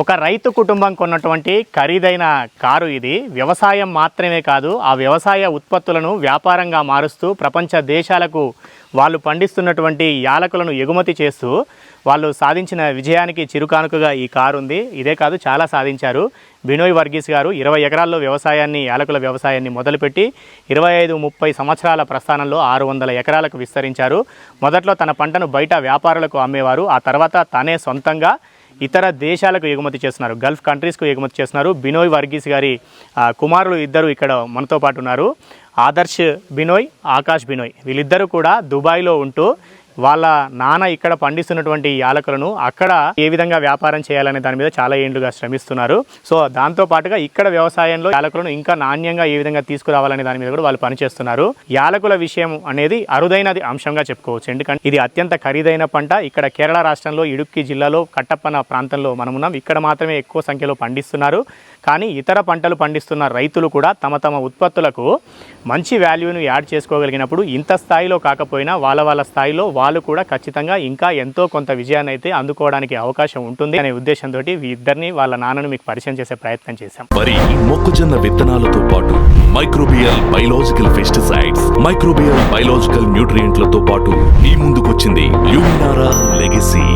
ఒక రైతు కుటుంబం కొన్నటువంటి ఖరీదైన కారు ఇది. వ్యవసాయం మాత్రమే కాదు ఆ వ్యవసాయ ఉత్పత్తులను వ్యాపారంగా మారుస్తూ ప్రపంచ దేశాలకు వాళ్ళు పండిస్తున్నటువంటి యాలకులను ఎగుమతి చేస్తూ వాళ్ళు సాధించిన విజయానికి చిరుకానుకగా ఈ కారు ఉంది. ఇదే కాదు చాలా సాధించారు. బినోయ్ వర్గీస్ గారు ఇరవై ఎకరాల్లో వ్యవసాయాన్ని యాలకుల వ్యవసాయాన్ని మొదలుపెట్టి ఇరవై ఐదు ముప్పై సంవత్సరాల ప్రస్థానంలో ఆరు వందల ఎకరాలకు విస్తరించారు. మొదట్లో తన పంటను బయట వ్యాపారులకు అమ్మేవారు. ఆ తర్వాత తనే సొంతంగా ఇతర దేశాలకు ఎగుమతి చేస్తున్నారు. గల్ఫ్ కంట్రీస్కు ఎగుమతి చేస్తున్నారు. బినోయ్ వర్గీస్ గారి కుమారులు ఇద్దరు ఇక్కడ మనతో పాటు ఉన్నారు. ఆదర్శ్ బినోయ్ ఆకాష్ బినోయ్. వీళ్ళిద్దరూ కూడా దుబాయ్లో ఉంటూ వాళ్ళ నాన్న ఇక్కడ పండిస్తున్నటువంటి యాలకులను అక్కడ ఏ విధంగా వ్యాపారం చేయాలనే దాని మీద చాలా ఏండ్లుగా శ్రమిస్తున్నారు. సో దాంతో పాటుగా ఇక్కడ వ్యవసాయంలో యాలకులను ఇంకా నాణ్యంగా ఏ విధంగా తీసుకురావాలనే దాని మీద కూడా వాళ్ళు పనిచేస్తున్నారు. యాలకుల విషయం అనేది అరుదైనది అంశంగా చెప్పుకోవచ్చు. ఎందుకంటే ఇది అత్యంత ఖరీదైన పంట. ఇక్కడ కేరళ రాష్ట్రంలో ఇడుక్కి జిల్లాలో కట్టప్పన ప్రాంతంలో మనం ఉన్నాం. ఇక్కడ మాత్రమే ఎక్కువ సంఖ్యలో పండిస్తున్నారు. కానీ ఇతర పంటలు పండిస్తున్న రైతులు కూడా తమ తమ ఉత్పత్తులకు మంచి వాల్యూను యాడ్ చేసుకోగలిగినప్పుడు ఇంత స్థాయిలో కాకపోయినా వాళ్ళ వాళ్ళ స్థాయిలో వాళ్ళు కూడా ఖచ్చితంగా ఇంకా ఎంతో కొంత విజయాన్ని అయితే అందుకోవడానికి అవకాశం ఉంటుంది అనే ఉద్దేశంతో ఇద్దరిని వాళ్ళ నాన్నను మీకు పరిచయం చేసే ప్రయత్నం చేశాం. మరి మొక్కజొన్న విత్తనాలతో పాటు microbial biological pesticides microbial biological న్యూట్రియంట్లతో పాటు ఈ ముందుకొచ్చింది ల్యూమినారా లెగసీ.